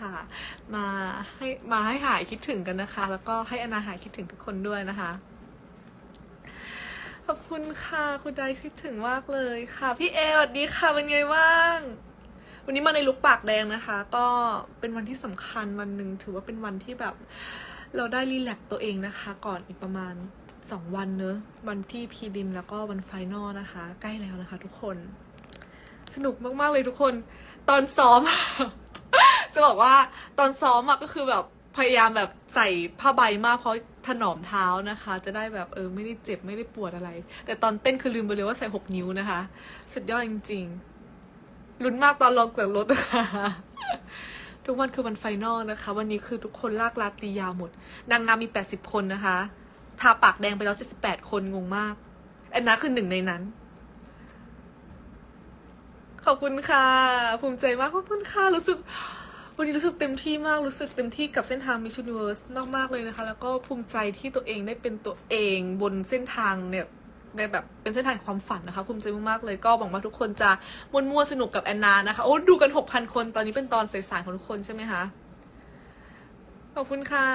ค่ะ มาให้มาให้หายคิดถึงกันนะคะ แล้วก็ให้อนาหายคิดถึงทุกคนด้วยนะคะขอบคุณค่ะ คุณไดคิดถึงมากเลยค่ะ พี่เอสวัสดีค่ะเป็นไงบ้างวันนี้มาในลุกปากแดงนะคะ ก็เป็นวันที่สำคัญวันหนึ่งถือว่าเป็นวันที่แบบ เราได้รีแลกตัวเองนะคะ ก่อนอีกประมาณสองวันเนอะวันที่พีริมแล้วก็วันไฟนอลนะคะ ใกล้แล้วนะคะ ทุกคน สนุกมากๆเลยทุกคน ตอนซ้อม จะบอกว่าตอนซ้อมอะก็คือแบบพยายามแบบใส่ผ้าใบมากเพราะถนอมเท้านะคะ จะได้แบบเออไม่ได้เจ็บไม่ได้ปวดอะไร แต่ตอนเต้นคือลืมไปเลยว่าใส่หกนิ้วนะคะ สุดยอดจริงๆลุ้นมากตอนลงจากรถนะคะทุกวันคือวันไฟนอลนะคะ วันนี้คือทุกคนลากลาตียาวหมด นางงามมี 80 คนนะคะ ทาปากแดงไปแล้ว78 คนงงมากแอนนาคือหนึ่งในนั้น ขอบคุณค่ะ ภูมิใจมากขอบคุณค่ะรู้สึก วันนี้รู้สึกเต็มที่มาก รู้สึกเต็มที่กับเส้นทาง Miss Universe มาก ๆ เลยนะคะ แล้วก็ภูมิใจที่ตัวเองได้เป็นตัวเองบนเส้นทางเนี่ยในแบบเป็นเส้นทางความฝันนะคะภูมิใจมากๆเลยก็หวังว่าทุกคนจะมวนมัวสนุกกับแอนนานะคะ โอ้ดูกัน 6,000 คนตอนนี้เป็นตอนสายๆของทุกคนใช่ไหมคะ ขอบคุณค่ะ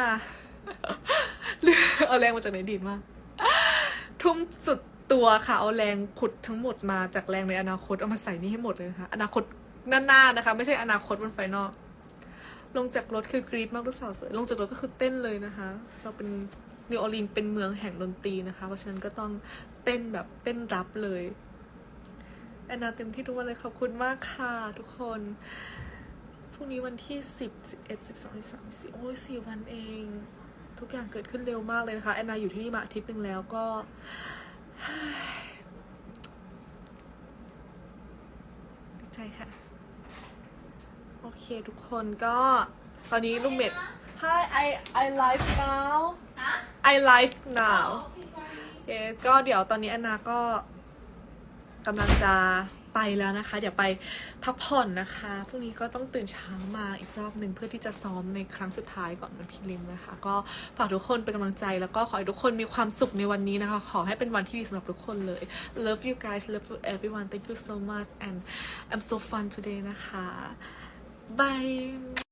เรือเอาแรงมาจากไหนดีมาก ทุ่มสุดตัวค่ะเอาแรงขุดทั้งหมดมาจากแรงในอนาคตเอามาใส่นี่ให้หมดเลยนะคะ อนาคตหน้าๆนะคะ ไม่ใช่อนาคตบนไฟนอล ลงจากรถคือกรี๊ดมากลูกสาวสวยลงจากรถก็คือเต้นเลยนะคะ เราเป็นนิวออร์ลีนเป็นเมืองแห่งดนตรีนะคะ เพราะฉะนั้นก็ต้องเต้นแบบเต้นรับเลยแอนนาเต็มที่ทุกวันเลยขอบคุณมากค่ะทุกคนพรุ่งนี้วันที่สิบสิบเอ็ดสิบสองสิบสามสี่โอ้ยสี่วันเอง ทุกอย่างเกิดขึ้นเร็วมากเลยนะคะแอนนาอยู่ที่นี่มาอาทิตย์หนึ่งแล้วก็ดีใจค่ะ โอเคทุกคนก็ตอนนี้ลูกเม็ด Hi I I live now I live now เอ๊ะก็เดี๋ยวตอนนี้แอนนาก็กำลังจะไปแล้วนะคะ เดี๋ยวไปพักผ่อนนะคะพรุ่งนี้ก็ต้องตื่นเช้ามาอีกรอบหนึ่งเพื่อที่จะซ้อมในครั้งสุดท้ายก่อนวันพิลิมนะคะ ก็ฝากทุกคนเป็นกำลังใจแล้วก็ขอให้ทุกคนมีความสุขในวันนี้นะคะ ขอให้เป็นวันที่ดีสำหรับทุกคนเลย love you guys love you everyone thank you so much and I'm so fun today นะคะ bye